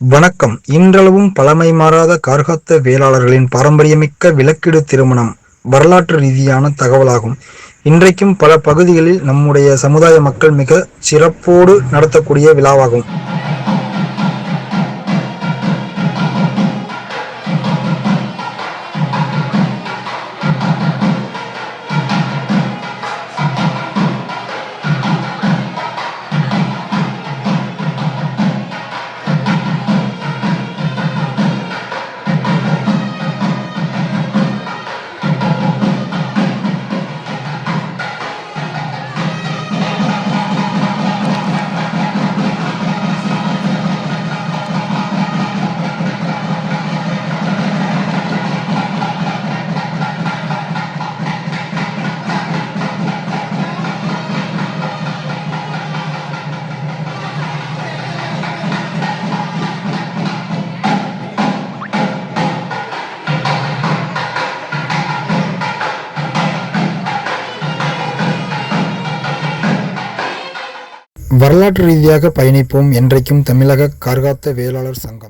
வணக்கம். இன்றளவும் பழமை மாறாத கார்கத்த வேளாளர்களின் பாரம்பரியமிக்க விளக்கீடு திருமணம் வரலாற்று ரீதியான தகவலாகும். இன்றைக்கும் பல பகுதிகளில் நம்முடைய சமுதாய மக்கள் மிக சிறப்போடு நடத்தக்கூடிய விழாவாகும். வரலாற்று ரீதியாக பயணிப்போம் என்றைக்கும் தமிழக கார்காத்த வேளாளர் சங்கம்.